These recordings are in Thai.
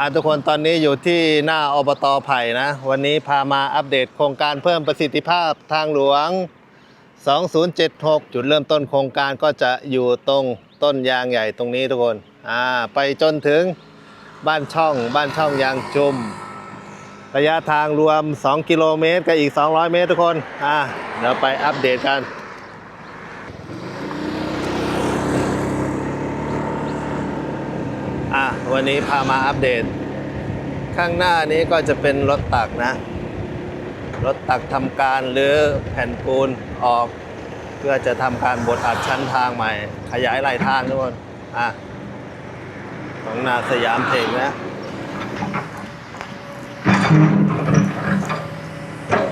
อ่าทุกคนตอนนี้อยู่ที่หน้าอบตไผ่นะ วันนี้พามาอัปเดตโครงการเพิ่มประสิทธิภาพทางหลวง 2076 จุดเริ่มต้นโครงการก็จะอยู่ตรงต้นยางใหญ่ตรงนี้ทุกคนอ่าไปจนถึงบ้านช่องบ้านช่องยางจุม ระยะทางรวม 2 กิโลเมตรกับอีก 200 เมตรทุกคนอ่าเดี๋ยวไปอัปเดตกัน อะ วันนี้พามาอัปเดต ข้างหน้านี้ก็จะเป็นรถตักนะ รถตักทำการหรือแผ่นปูนออก เพื่อจะทำการบดอัดชั้นทางใหม่ ขยายไหลทางทุกคนอะของนาสยามเทคนะ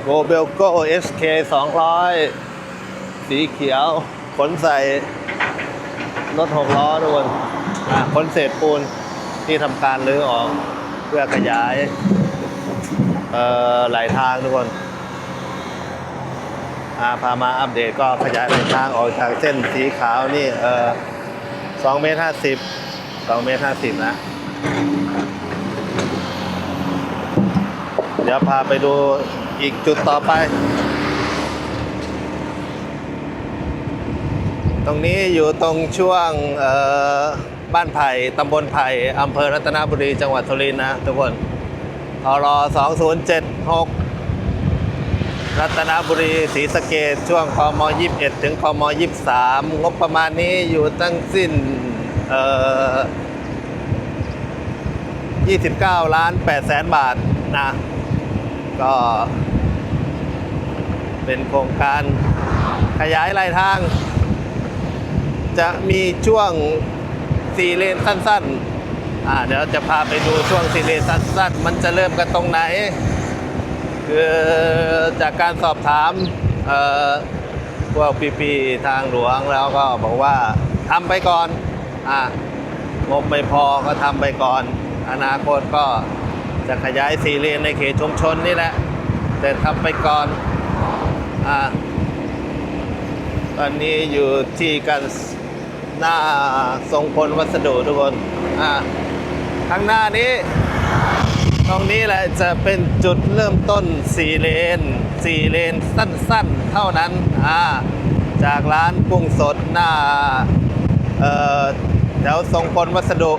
โกเบลโก SK 200 สีเขียวขนใส่รถหกล้อทุกคนอะขนเศษปูน ที่ทำการรื้อออกเพื่อขยายเอ่อหลทางทุกคนอาพามาอัปเดตก็ขยายหลายทางออกจากเส้นสีขาวนี่เอ่อสองเมตรห้าสิบสองเมตรห้าสิบนะ เดี๋ยวพาไปดูอีกจุดต่อไป ตรงนี้อยู่ตรงช่วงเอ่อ บ้านไผ่ตำบลไผ่อำเภอรัตนบุรี จังหวัดสุรินทร์นะทุกคนทร2076 รัตนบุรีศรีสะเกดช่วงคม21 ถึงคม23 งบประมาณนี้อยู่ตั้งสิ้นเอ่อ29 ล้าน8แสนบาทนะ ก็เป็นโครงการขยายไหลทาง จะมีช่วง สี่เลนสั้นๆ อ่าเดี๋ยวจะพาไปดูช่วงสี่เลนสั้นๆ มันจะเริ่มกันตรงไหน คือจากการสอบถามเอ่อพวกพี่ๆทางหลวงแล้วก็บอกว่าทำไปก่อนอ่างบไม่พอก็ทำไปก่อน อนาคตก็จะขยายสี่เลนในเขตชุมชนนี่แหละ แต่ทำไปก่อนอ่าตอนนี้อยู่ที่กัน หน้าทรงพลวัสดุทุกคนอ่าข้างหน้านี้ ตรงนี้แหละจะเป็นจุดเริ่มต้นสี่เลนสี่เลนสั้นๆ เท่านั้นอ่าจากร้านกุ้งสดหน้าเอ่อแถวทรงพลวัสดุ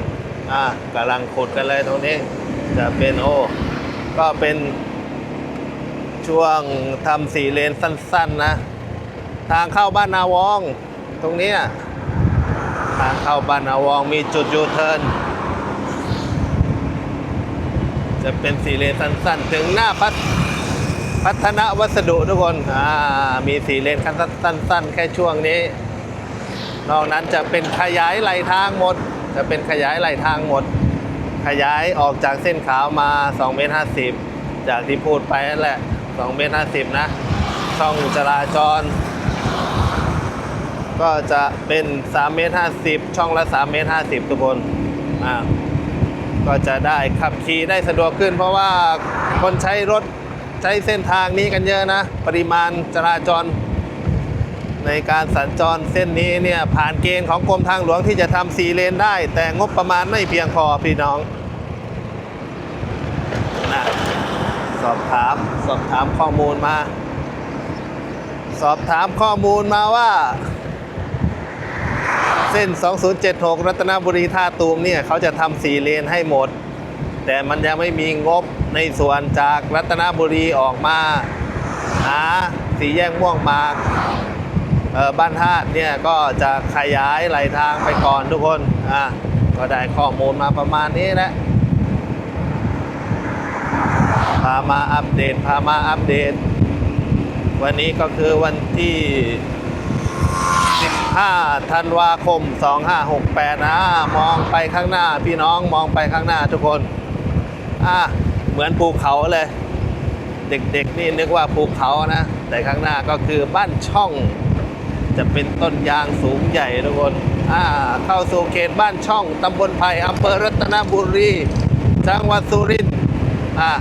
อ่ากำลังขุดกันเลยตรงนี้ จะเป็นโอ้ก็เป็นช่วงทำสี่เลนสั้น ๆ นะ ทางเข้าบ้านนาวอง ตรงนี้ ทางเข้าบ้านนาวองมีจุดยูเทิร์นจะเป็นสี่เลนสั้นๆ ถึงหน้าพัฒพัฒนวัสดุทุกคนอ่ามีสี่เลนขั้นสั้น ๆ แค่ช่วงนี้ นอกนั้นจะเป็นขยายไหลทางหมด จะเป็นขยายไหลทางหมด ขยายออกจากเส้นขาวมา2เมตร50 จากที่พูดไปนั่นแหละ2เมตร50 นะ ช่องจราจร ก็จะเป็น3เมตร50 ช่องละ3เมตร50 ทุกคนอ่าก็จะได้ขับขี่ได้สะดวกขึ้น เพราะว่าคนใช้รถใช้เส้นทางนี้กันเยอะนะ ปริมาณจราจร ในการสัญจรเส้นนี้เนี่ยผ่านเกณฑ์ของกรมทางหลวงที่จะทำสี่เลนได้ แต่งบประมาณไม่เพียงพอพี่น้องนะสอบถามสอบถามข้อมูลมา สอบถามข้อมูลมาว่า ส้น 2076 รัตนบุรีท่าตูมเนี่ยเขาจะทำสี่เลนให้หมด แต่มันยังไม่มีงบในส่วนจากรัตนบุรีออกมา หาสี่แยกม่วงมากบ้านธาเนี่ยก็จะขยายไหลทางไปก่อนทุกคนอะก็ได้ข้อมูลมาประมาณนี้แหละพามาอัปเดตพามาอัปเดต วันนี้ก็คือวันที่ 5ธันวาคม 2568 นะ มองไปข้างหน้าพี่น้องมองไปข้างหน้าทุกคน อะเหมือนภูเขาเลย เด็กๆนี่นึกว่าภูเขานะ แต่ข้างหน้าก็คือบ้านช่อง จะเป็นต้นยางสูงใหญ่ทุกคน อ่า เข้าสู่เขตบ้านช่องตำบลไผ่อำเภอรัตนบุรีจังหวัดสุรินทร์อ่า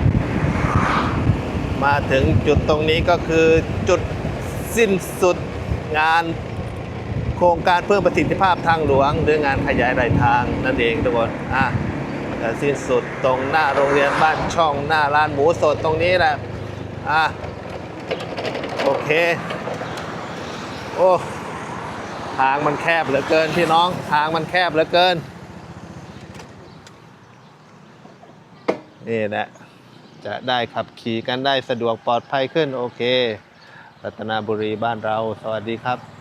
มาถึงจุดตรงนี้ก็คือจุดสิ้นสุดงาน โครงการเพิ่มประสิทธิภาพทางหลวงหรืองานขยายรายทางนั่นเองทุกคนอ่าจะสิ้นสุดตรงหน้าโรงเรียนบ้านช่องหน้าร้านหมูสดตรงนี้แหละอะโอเค โอ้ทางมันแคบเหลือเกินพี่น้องทางมันแคบเหลือเกินนี่แหละจะได้ขับขี่กันได้สะดวกปลอดภัยขึ้นโอเค รัตนบุรีบ้านเรา สวัสดีครับ